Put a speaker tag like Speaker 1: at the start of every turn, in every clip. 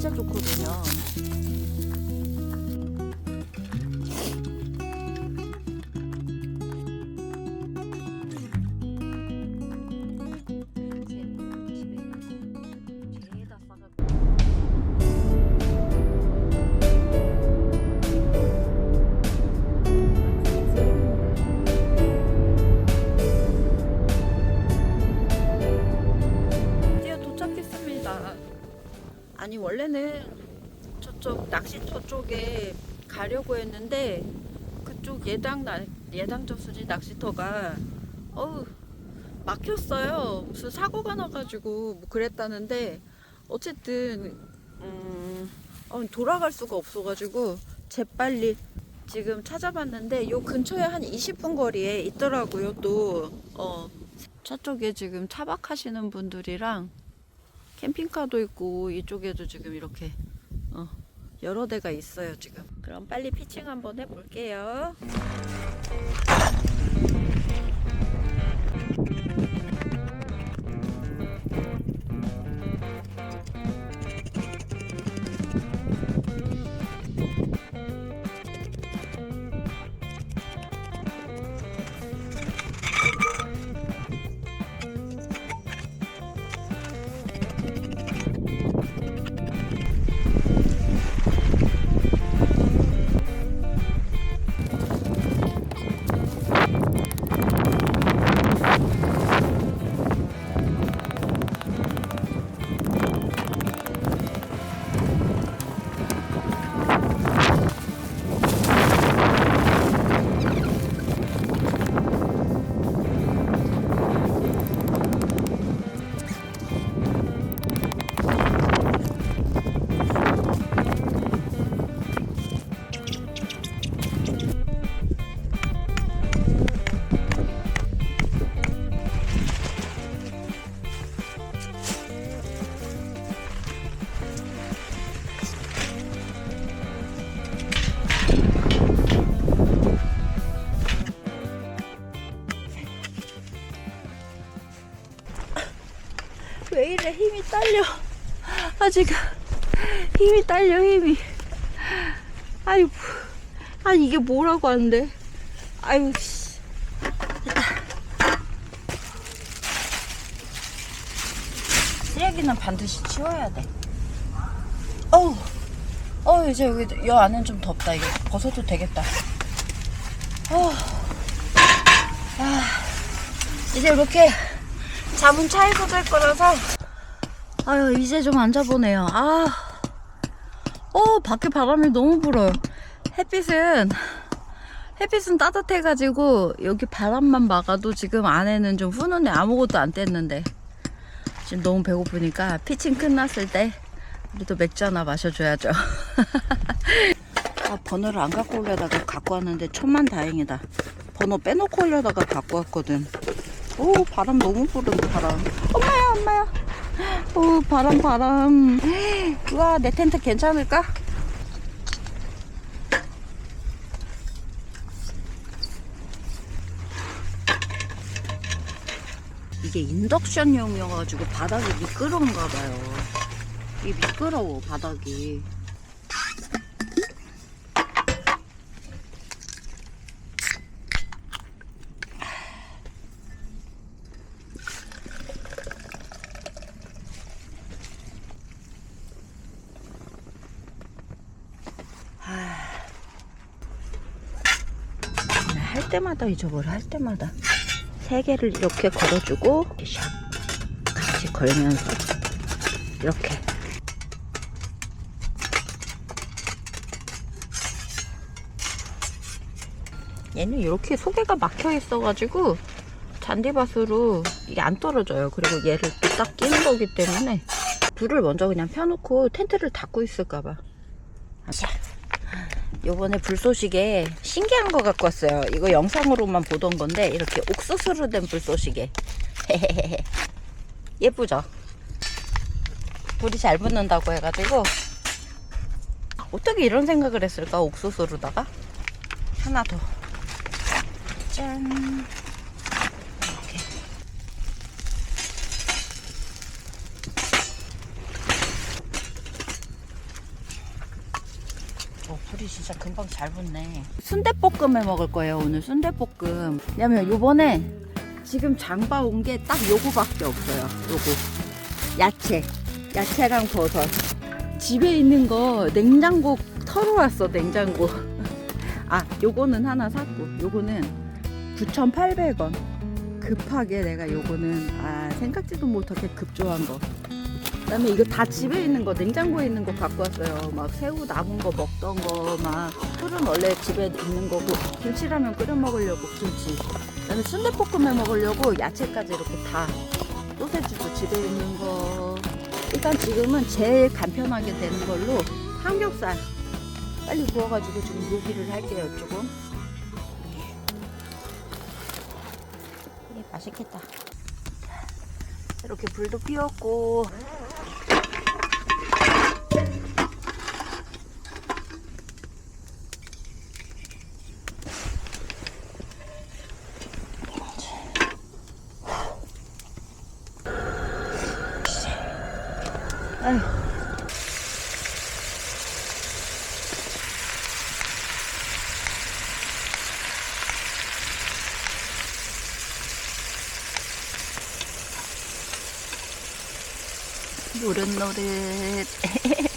Speaker 1: 진짜 좋거든요. 쪽에 가려고 했는데 그쪽 예당 나, 예당 저수지 낚시터가 어우 막혔어요. 무슨 사고가 나가지고 뭐 그랬다는데 어쨌든 음, 어, 돌아갈 수가 없어가지고 재빨리 지금 찾아봤는데 요 근처에 한 20분 거리에 있더라고요. 또 어, 저쪽에 지금 차박하시는 분들이랑 캠핑카도 있고 이쪽에도 지금 이렇게 어, 여러 대가 있어요 지금. 그럼 빨리 피칭 한번 해볼게요 이게 뭐라고 하는데? 아유 씨. 쓰레기는 반드시 치워야 돼. 어우 어 이제 여기 여 안은 좀 덥다 이거. 벗어도 되겠다. 어. 아 이제 이렇게 잠은 차에서 잘 거라서. 아유 이제 좀 앉아보네요. 아, 어 밖에 바람이 너무 불어요. 햇빛은 햇빛은 따뜻해가지고 여기 바람만 막아도 지금 안에는 좀 훈훈해. 아무것도 안 뗐는데. 지금 너무 배고프니까 피칭 끝났을 때 우리도 맥주 하나 마셔줘야죠. 아, 번호를 안 갖고 오려다가 갖고 왔는데 천만 다행이다. 번호 빼놓고 오려다가 갖고 왔거든. 오 바람 너무 부른다 바람. 엄마야 엄마야. 오 바람 바람. 우와 내 텐트 괜찮을까? 이게 인덕션용이어가지고 바닥이 미끄러운가 봐요. 이게 미끄러워 바닥이. 할 때마다 잊어버려 할 때마다 세 개를 이렇게 걸어주고 샥 같이 걸면서 이렇게. 얘는 이렇게 소개가 막혀 있어 가지고 잔디밭으로 이게 안 떨어져요. 그리고 얘를 또 딱 끼는 거기 때문에 불을 먼저 그냥 펴놓고 텐트를 닫고 있을까봐. 자 요번에 불쏘시개 신기한 거 갖고 왔어요. 이거 영상으로만 보던 건데 이렇게 옥수수로 된 불쏘시개. 예쁘죠? 불이 잘 붙는다고 해가지고 어떻게 이런 생각을 했을까 옥수수로다가 하나 더. 짠. 이렇게. 어, 불이 금방 잘 붙네. 순대볶음을 먹을 거예요, 오늘 순대볶음. 왜냐면 요번에 지금 장봐 온게 딱 요거밖에 없어요. 요거. 야채. 야채랑 버섯. 집에 있는 거 냉장고 털어왔어, 냉장고. 아, 요거는 하나 샀고, 요거는 9,800원. 급하게 내가 요거는, 아, 생각지도 못하게 급조한 거. 그다음에 이거 다 집에 있는 거 냉장고에 있는 거 갖고 왔어요. 막 새우 남은 거 먹던 거막 풀은 원래 집에 있는 거고 김치라면 끓여 먹으려고 김치. 그다음에 순대볶음에 먹으려고 야채까지 이렇게 다 소세지도 집에 있는 거. 일단 지금은 제일 간편하게 되는 걸로 삼겹살 빨리 구워가지고 지금 요기를 할게요 조금. 예, 맛있겠다. 이렇게 불도 피웠고 노릇노릇.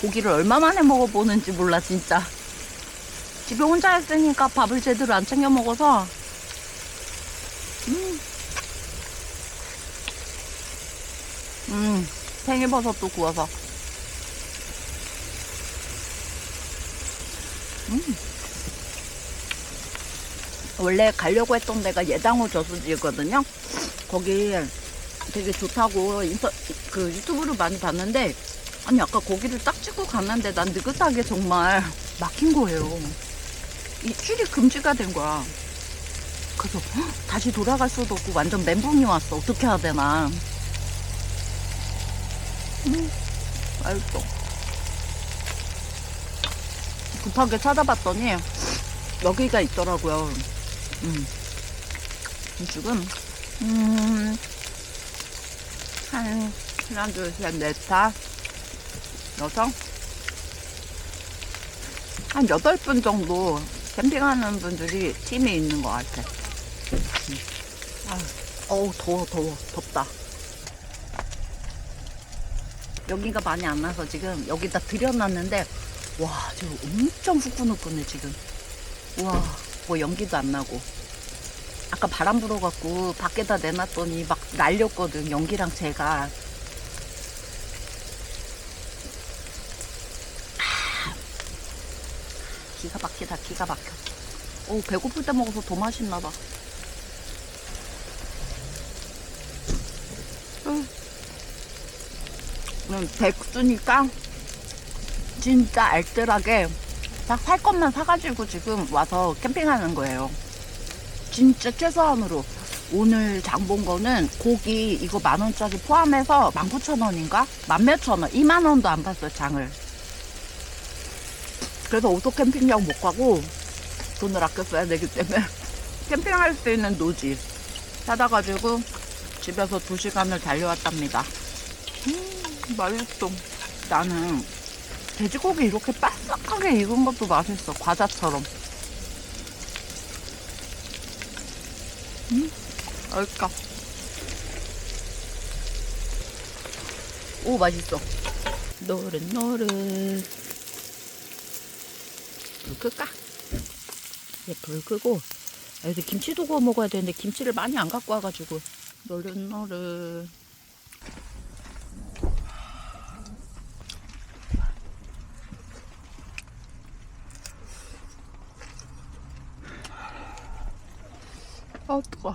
Speaker 1: 고기를 얼마 만에 먹어보는지 몰라, 진짜. 집에 혼자 있으니까 밥을 제대로 안 챙겨 먹어서. 음. 음, 팽이버섯도 구워서. 음. 원래 가려고 했던 데가 예당호 저수지거든요. 거기 되게 좋다고 인터, 그 유튜브로 많이 봤는데, 아니, 아까 거기를 딱 찍고 갔는데 난 느긋하게 정말 막힌 거예요. 이 출입 금지가 된 거야. 그래서 헉, 다시 돌아갈 수도 없고 완전 멘붕이 왔어. 어떻게 해야 되나. 음, 맛있어. 급하게 찾아봤더니 여기가 있더라고요. 음. 지금 음, 한 하나 둘 셋 넷 다 여섯 한 여덟 분 정도 캠핑하는 분들이 팀이 있는 것 같아. 음. 어우 더워 더워 덥다. 여기가 많이 안 나서 지금 여기다 들여놨는데 와 지금 엄청 후끈후끈해 지금 우와 뭐 연기도 안 나고 아까 바람 불어갖고 밖에다 내놨더니 막 날렸거든 연기랑 아, 기가 막히다 기가 막혀. 오 배고플 때 먹어서 더 맛있나봐. 음, 백수니까 진짜 알뜰하게 딱살 것만 사가지고 지금 와서 캠핑하는 거예요. 진짜 최소한으로. 오늘 장 본 거는 고기 이거 만 원짜리 포함해서 만 구천 원인가? 만 몇천 원. 2만 원도 안 봤어요, 장을. 그래서 오토 캠핑장 못 가고 돈을 아껴 써야 되기 때문에 캠핑할 수 있는 노지 찾아가지고 집에서 두 시간을 달려왔답니다. 맛있어. 나는 돼지고기 이렇게 바삭하게 익은 것도 맛있어. 과자처럼. 음, 맛있다. 오, 맛있어. 노릇, 노릇. 불 끌까? 예, 불 끄고. 아, 여기 김치도 구워 먹어야 되는데 김치를 많이 안 갖고 와가지고. 노릇, 노릇. 아, 뜨거.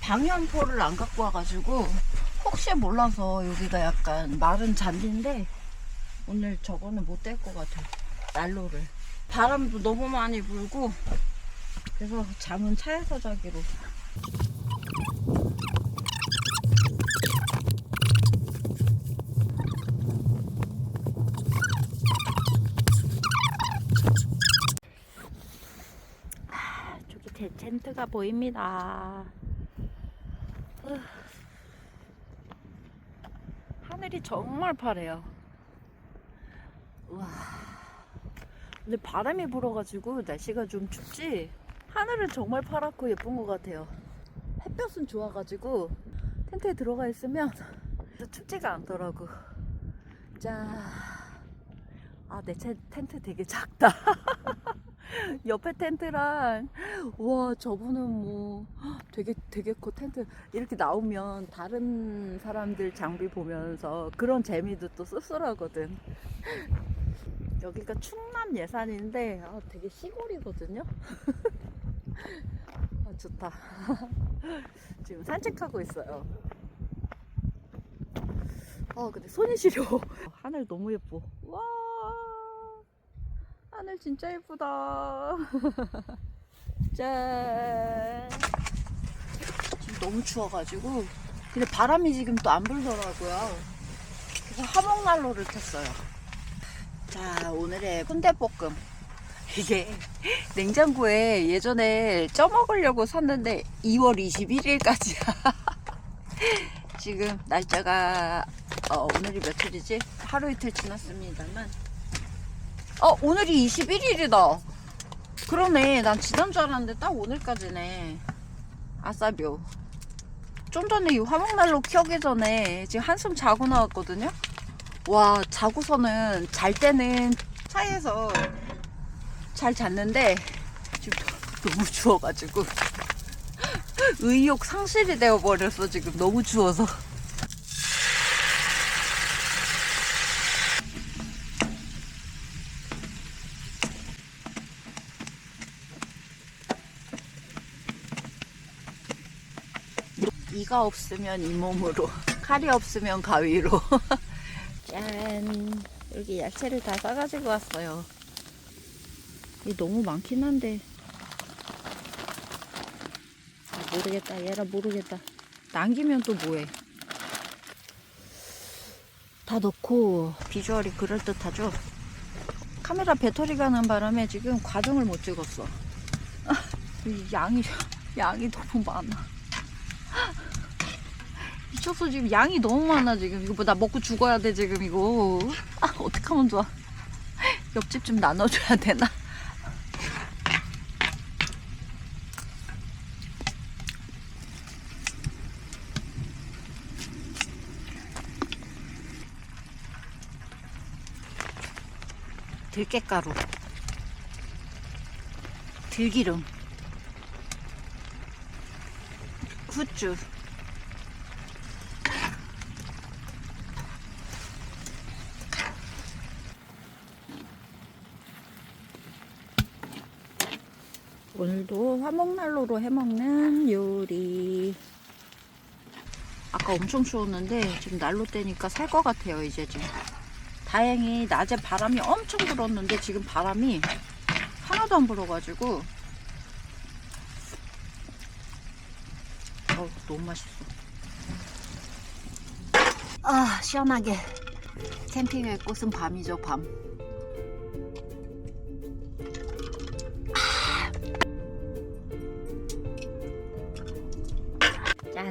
Speaker 1: 방염포를 안 갖고 와가지고 혹시 몰라서 여기가 약간 마른 잔디인데 오늘 저거는 못 뗄 것 같아. 난로를. 바람도 너무 많이 불고 그래서 잠은 차에서 자기로. 텐트가 보입니다. 으. 하늘이 정말 파래요. 우와. 근데 바람이 불어가지고 날씨가 좀 춥지 하늘은 정말 파랗고 예쁜 것 같아요. 햇볕은 좋아가지고 텐트에 들어가 있으면 춥지가 않더라고. 자, 아, 내 텐- 텐트 되게 작다. 옆에 텐트랑, 와, 저분은 뭐, 되게, 되게 커 텐트. 이렇게 나오면 다른 사람들 장비 보면서 그런 재미도 또 씁쓸하거든. 여기가 충남 예산인데, 아, 되게 시골이거든요. 아, 좋다. 지금 산책하고 있어요. 아, 근데 손이 시려. 하늘 너무 예뻐. 와, 하늘 진짜 예쁘다. 짠. 지금 너무 추워가지고. 근데 바람이 지금 또 안 불더라고요. 그래서 화목난로를 켰어요. 자, 오늘의 순대볶음. 이게 냉장고에 예전에 쪄먹으려고 샀는데 2월 21일까지야. 지금 날짜가 어, 오늘이 며칠이지? 하루 이틀 지났습니다만 어 오늘이 21일이다. 그러네. 난 지난 줄 알았는데 딱 오늘까지네. 아싸뷰. 좀 전에 이 화목난로 켜기 전에 지금 한숨 자고 나왔거든요? 와 자고서는 잘 때는 차에서 잘 잤는데 지금 너무 추워가지고. 의욕 상실이 되어버렸어 지금 너무 추워서 이가 없으면 이 몸으로 칼이 없으면 가위로. 짠. 여기 야채를 다 싸가지고 왔어요. 이 너무 많긴 한데. 아, 모르겠다. 얘라 모르겠다. 남기면 또 뭐해? 다 넣고 비주얼이 그럴듯하죠? 카메라 배터리 가는 바람에 지금 과정을 못 찍었어. 이 양이 양이 너무 많아 미쳤어. 지금 양이 너무 많아 지금. 이거 뭐 나 먹고 죽어야 돼 지금 이거. 아 어떡하면 좋아. 옆집 좀 나눠줘야 되나? 들깨가루. 들기름. 후추 오늘도 화목난로로 해먹는 요리. 아까 엄청 추웠는데 지금 난로 때니까 살 것 같아요 이제 지금. 다행히 낮에 바람이 엄청 불었는데 지금 바람이 하나도 안 불어가지고. 어 너무 맛있어. 아 시원하게 캠핑의 꽃은 밤이죠 밤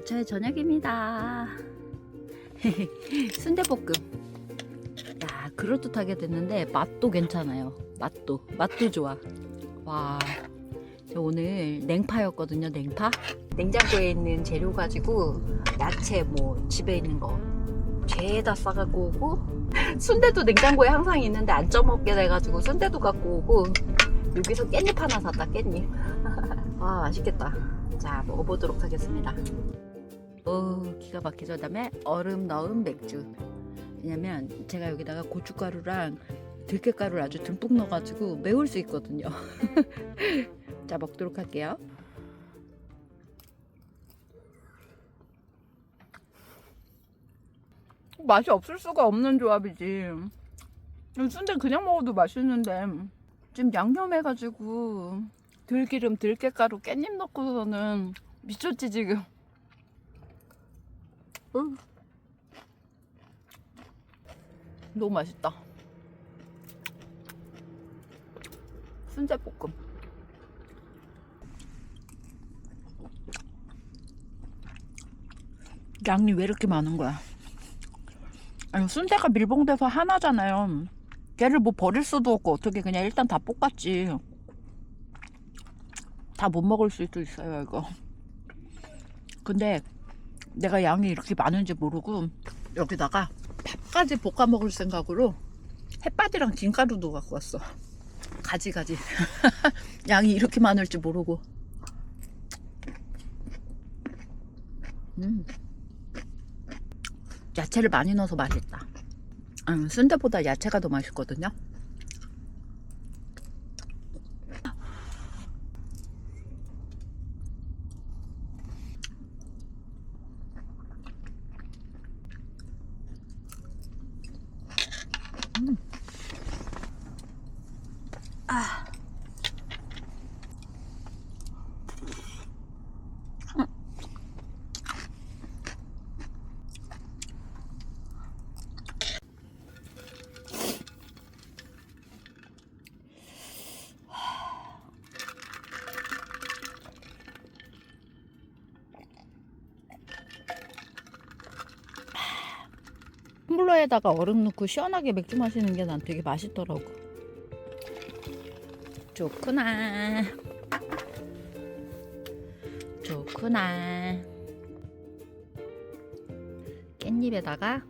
Speaker 1: 저의 저녁입니다. 순대볶음. 야, 그럴듯하게 됐는데 맛도 괜찮아요. 맛도 맛도 좋아. 와, 저 오늘 냉파였거든요. 냉파. 냉장고에 있는 재료 가지고 야채 뭐 집에 있는 거 죄다 싸갖고 오고 순대도 냉장고에 항상 있는데 안 쪄먹게 돼가지고 순대도 갖고 오고 여기서 깻잎 하나 샀다 깻잎. 와 맛있겠다. 자 먹어보도록 하겠습니다. 오 기가 막히죠. 그다음에 얼음 넣은 맥주. 왜냐면 제가 여기다가 고춧가루랑 들깨가루를 아주 듬뿍 넣어가지고 매울 수 있거든요. 자 먹도록 할게요. 맛이 없을 수가 없는 조합이지. 순대 그냥 먹어도 맛있는데 지금 양념해가지고 들기름, 들깨가루, 깻잎 넣고서는 미쳤지 지금. 음. 너무 맛있다. 순대볶음. 양이 왜 이렇게 많은 거야? 아니 순대가 밀봉돼서 하나잖아요. 걔를 뭐 버릴 수도 없고 어떻게 그냥 일단 다 볶았지. 다 못 먹을 수도 있어요 이거. 근데 내가 양이 이렇게 많은지 모르고 여기다가 밥까지 볶아 먹을 생각으로 햇반이랑 김가루도 갖고 왔어. 가지 가지. 양이 이렇게 많을지 모르고. 음. 야채를 많이 넣어서 맛있다. 음, 순대보다 야채가 더 맛있거든요. 텀블러에다가 얼음 넣고 시원하게 맥주 마시는 게 난 되게 맛있더라고. 좋구나. 좋구나. 깻잎에다가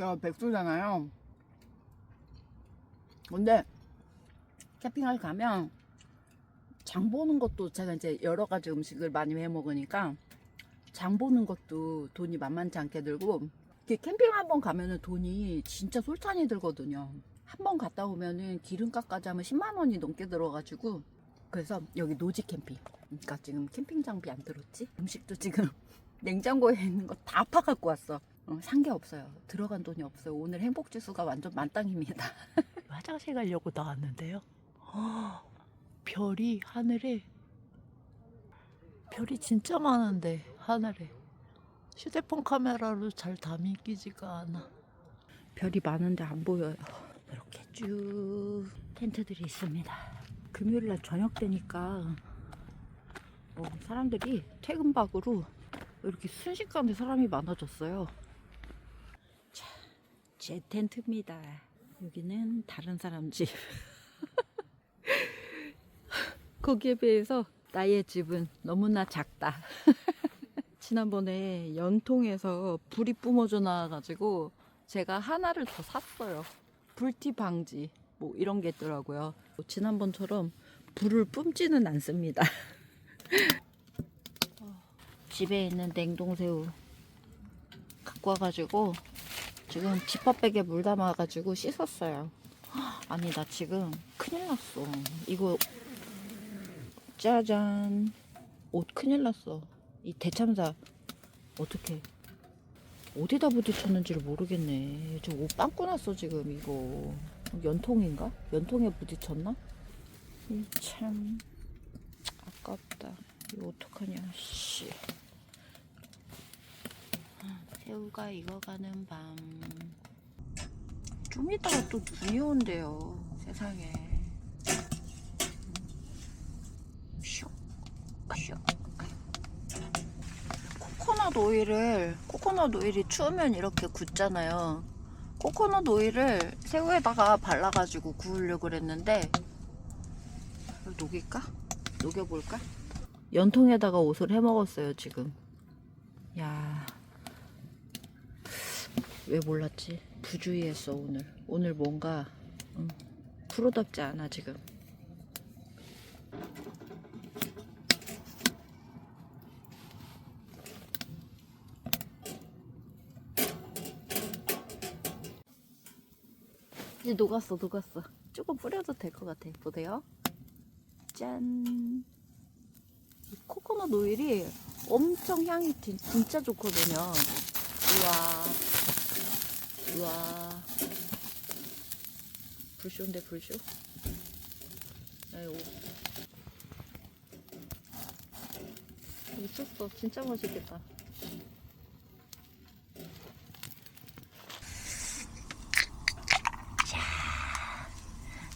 Speaker 1: 저 백수잖아요. 근데 캠핑을 가면 장 보는 것도 제가 이제 여러 가지 음식을 많이 해 먹으니까 장 보는 것도 돈이 만만치 않게 들고 이렇게 캠핑 한 번 가면은 돈이 진짜 솔찬히 들거든요. 한 번 갔다 오면은 기름값까지 하면 10만 원이 넘게 들어가지고 그래서 여기 노지 캠핑. 그러니까 지금 캠핑 장비 안 들었지? 음식도 지금 냉장고에 있는 거 다 파갖고 왔어. 어, 산게 없어요. 들어간 돈이 없어요. 오늘 행복 지수가 완전 만땅입니다.
Speaker 2: 화장실 가려고 나왔는데요. 허, 별이 하늘에 별이 진짜 많은데 하늘에 휴대폰 카메라로 잘 담기지가 않아.
Speaker 1: 별이 많은데 안 보여요. 이렇게 쭉 텐트들이 있습니다. 금요일 날 저녁 되니까 어, 사람들이 퇴근박으로 이렇게 순식간에 사람이 많아졌어요. 자, 제 텐트입니다. 여기는 다른 사람 집. 거기에 비해서 나의 집은 너무나 작다. 지난번에 연통에서 불이 뿜어져 나와가지고 제가 하나를 더 샀어요. 불티 방지 뭐 이런 게 있더라고요. 뭐 지난번처럼 불을 뿜지는 않습니다. 어, 집에 있는 냉동새우 갖고 와가지고 지금 지퍼백에 물 담아가지고 씻었어요. 아니 나 지금 큰일 났어. 이거 짜잔 옷 큰일 났어. 이 대참사 어떻게 어디다 부딪혔는지를 모르겠네. 저 옷 빵꾸 났어 지금 이거 연통인가? 연통에 부딪혔나? 이참 아깝다. 이거 어떡하냐 씨. 아, 새우가 익어가는 밤. 좀 이따가 또 눈이 온대요. 세상에. 코코넛 오일을 코코넛 오일이 추우면 이렇게 굳잖아요. 코코넛 오일을 새우에다가 발라가지고 구우려고 그랬는데 녹일까? 녹여볼까? 연통에다가 옷을 해 먹었어요 지금. 야, 왜 몰랐지? 부주의했어 오늘. 오늘 뭔가 음, 프로답지 않아 지금. 이제 녹았어, 녹았어. 조금 뿌려도 될 것 같아. 보세요. 짠. 이 코코넛 오일이 엄청 향이 진, 진짜 좋거든요. 우와. 우와. 불쇼인데, 불쇼? 아이고.
Speaker 2: 미쳤어. 진짜 맛있겠다.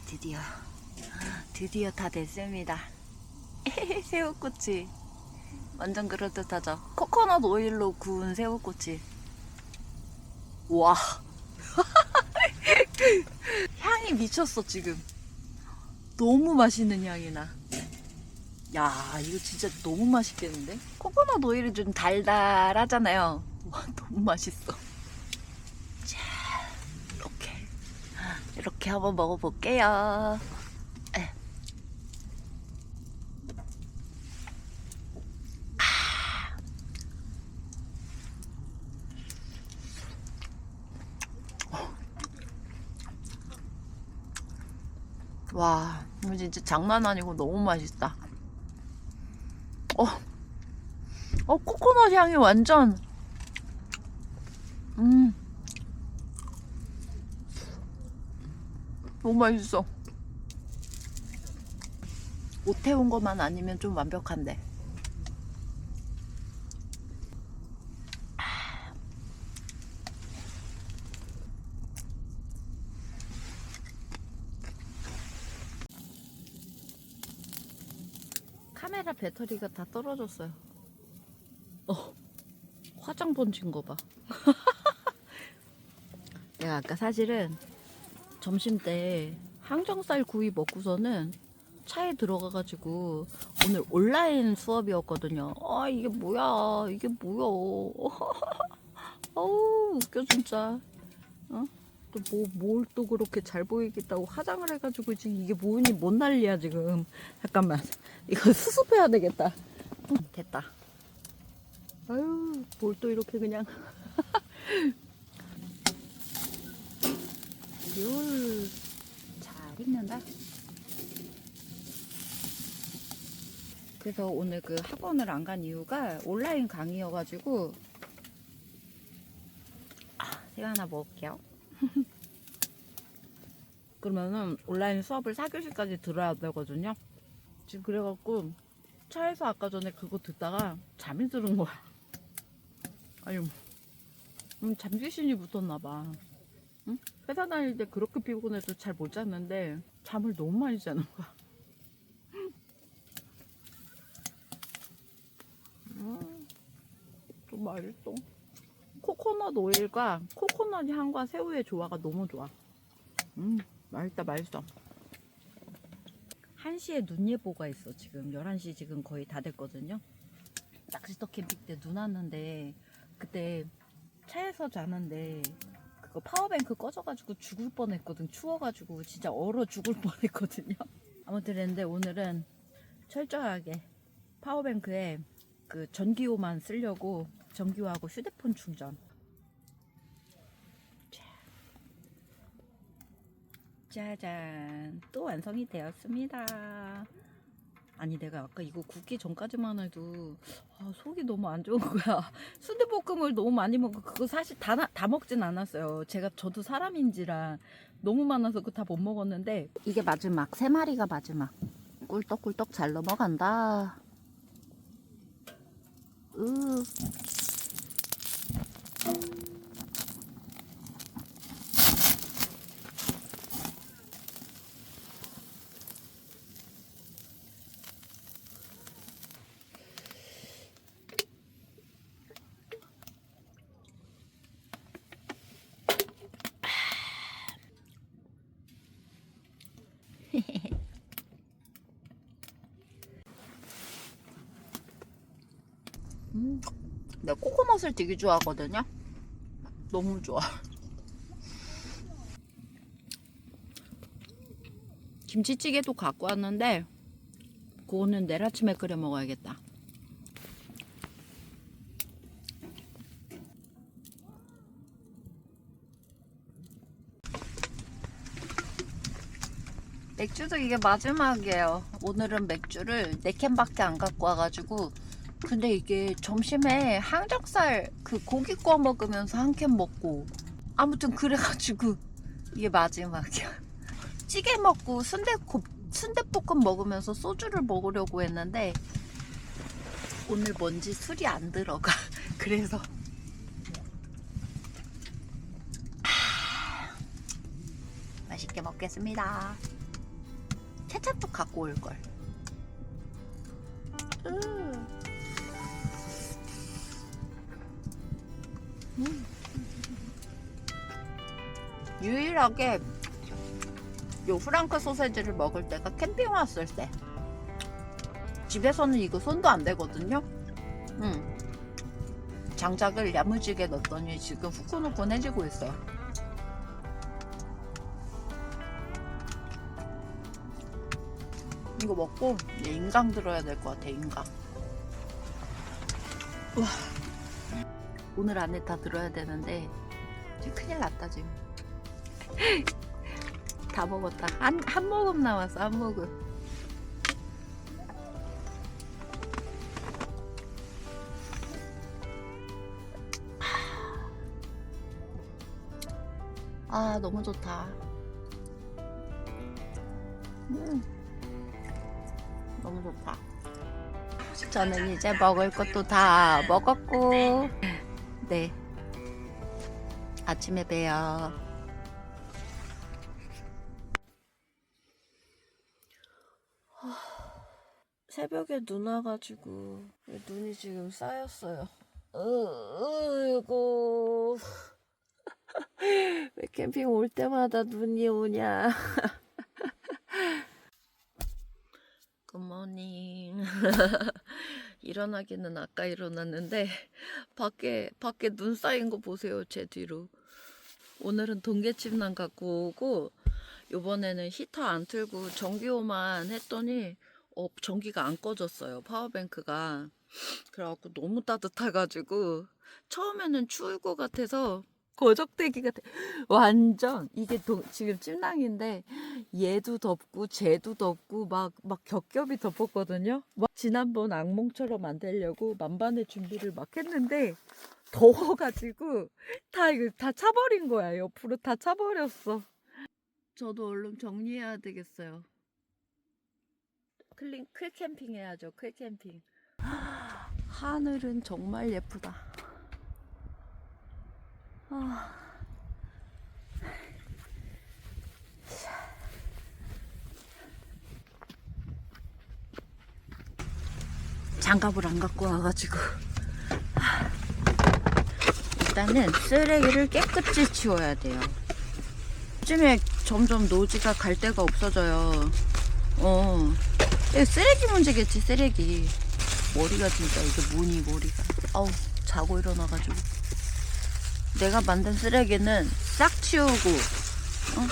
Speaker 1: 드디어 드디어 다 됐습니다. 새우꼬치 완전 그럴듯하죠. 코코넛 오일로 구운 새우꼬치. 와 미쳤어 지금. 너무 맛있는 향이 나. 야 이거 진짜 너무 맛있겠는데? 코코넛 오일이 좀 달달하잖아요. 와 너무 맛있어. 자 이렇게 이렇게 한번 먹어볼게요. 와, 이거 진짜 장난 아니고 너무 맛있다. 어, 어, 코코넛 향이 완전, 음, 너무 맛있어. 못 해온 것만 아니면 좀 완벽한데. 카메라 배터리가 다 떨어졌어요. 어, 화장 번진 거 봐. 내가 아까 사실은 점심 때 항정살 구이 먹고서는 차에 들어가가지고 오늘 온라인 수업이었거든요. 아 이게 뭐야? 이게 뭐야? 어우 웃겨 진짜. 어? 또뭐뭘 또 그렇게 잘 보이겠다고 화장을 해가지고 지금 이게 뭐니 뭔 난리야 지금. 잠깐만 이거 수습해야 되겠다. 응, 됐다. 아유 뭘 또 이렇게 그냥. 율. 잘 읽는다. 그래서 오늘 그 학원을 안 간 이유가 온라인 강의여가지고 아, 제가 하나 먹을게요. 그러면은 온라인 수업을 4교시까지 들어야 되거든요. 지금 그래갖고 차에서 아까 전에 그거 듣다가 잠이 드는 거야. 아니, 음, 잠귀신이 붙었나봐. 응? 회사 다닐 때 그렇게 피곤해도 잘 못 잤는데 잠을 너무 많이 자는 거야. 음, 좀 맛있어. 코코넛 오일과 코코넛 향과 새우의 조화가 너무 좋아. 음, 맛있다, 맛있어. 1시에 눈 예보가 있어, 지금. 11시 지금 거의 다 됐거든요. 낚시터 캠핑 때 눈 왔는데, 그때 차에서 자는데, 그거 파워뱅크 꺼져가지고 죽을 뻔 했거든. 추워가지고 진짜 얼어 죽을 뻔 했거든요. 아무튼 그랬는데 오늘은 철저하게 파워뱅크에 그 전기요만 쓰려고 전기요하고 휴대폰 충전. 자. 짜잔. 또 완성이 되었습니다. 아니 내가 아까 이거 굽기 전까지만 해도 아, 속이 너무 안 좋은 거야. 순대볶음을 너무 많이 먹고 그거 사실 다, 나- 다 먹진 않았어요. 제가 저도 사람인지라 너무 많아서 그거 다 못 먹었는데 이게 마지막 세 마리가 마지막 꿀떡꿀떡 잘 넘어간다. 으. 음. 내가 코코넛을 되게 좋아하거든요. 너무 좋아. 김치찌개도 갖고 왔는데 그거는 내일 아침에 끓여 먹어야겠다. 맥주도 이게 마지막이에요. 오늘은 맥주를 4캔밖에 안 갖고 와가지고 근데 이게 점심에 항정살 그 고기 구워 먹으면서 한 캔 먹고 아무튼 그래가지고 이게 마지막이야. 찌개 먹고 순대 순대볶음 먹으면서 소주를 먹으려고 했는데 오늘 뭔지 술이 안 들어가. 그래서 아, 맛있게 먹겠습니다. 케찹도 갖고 올 걸. 음. 음. 유일하게 요 프랑크 소세지를 먹을 때가 캠핑 왔을 때 집에서는 이거 손도 안 대거든요. 음. 장작을 야무지게 넣었더니 지금 후끈후끈해지고 있어요. 이거 먹고 인강 들어야 될 것 같아 인강. 우와. 오늘 안에 다 들어야 되는데 큰일 났다 지금. 다 먹었다. 한, 한 모금 남았어 한 모금. 아 너무 좋다. 음. 너무 좋다. 저는 이제 먹을 것도 다 먹었고, 네. 아침에 봬요.
Speaker 2: 새벽에 눈 와가지고 눈이 지금 쌓였어요. 어이구 왜 캠핑 올 때마다 눈이 오냐? 굿모닝. 일어나기는 아까 일어났는데 밖에 밖에 눈 쌓인 거 보세요 제 뒤로. 오늘은 동계침낭 갖고 오고 요번에는 히터 안 틀고 전기요만 했더니 어, 전기가 안 꺼졌어요. 파워뱅크가. 그래갖고 너무 따뜻해가지고 처음에는 추울 것 같아서 거적대기 같아. 완전 이게 동, 지금 찜낭인데 얘도 덥고 쟤도 덥고 막 막 겹겹이 덮었거든요. 막 지난번 악몽처럼 만들려고 만반의 준비를 막 했는데 더워가지고 다 이거 다 차버린 거야. 옆으로 다 차버렸어. 저도 얼른 정리해야 되겠어요. 클린 클 캠핑 해야죠. 클 캠핑. 하늘은 정말 예쁘다. 아.
Speaker 1: 장갑을 안 갖고 와가지고 일단은 쓰레기를 깨끗이 치워야 돼요. 요즘에 점점 노지가 갈 데가 없어져요. 어, 이거 쓰레기 문제겠지 쓰레기. 머리가 진짜 이게 뭐니 머리가. 아우 자고 일어나가지고 내가 만든 쓰레기는 싹 치우고 어?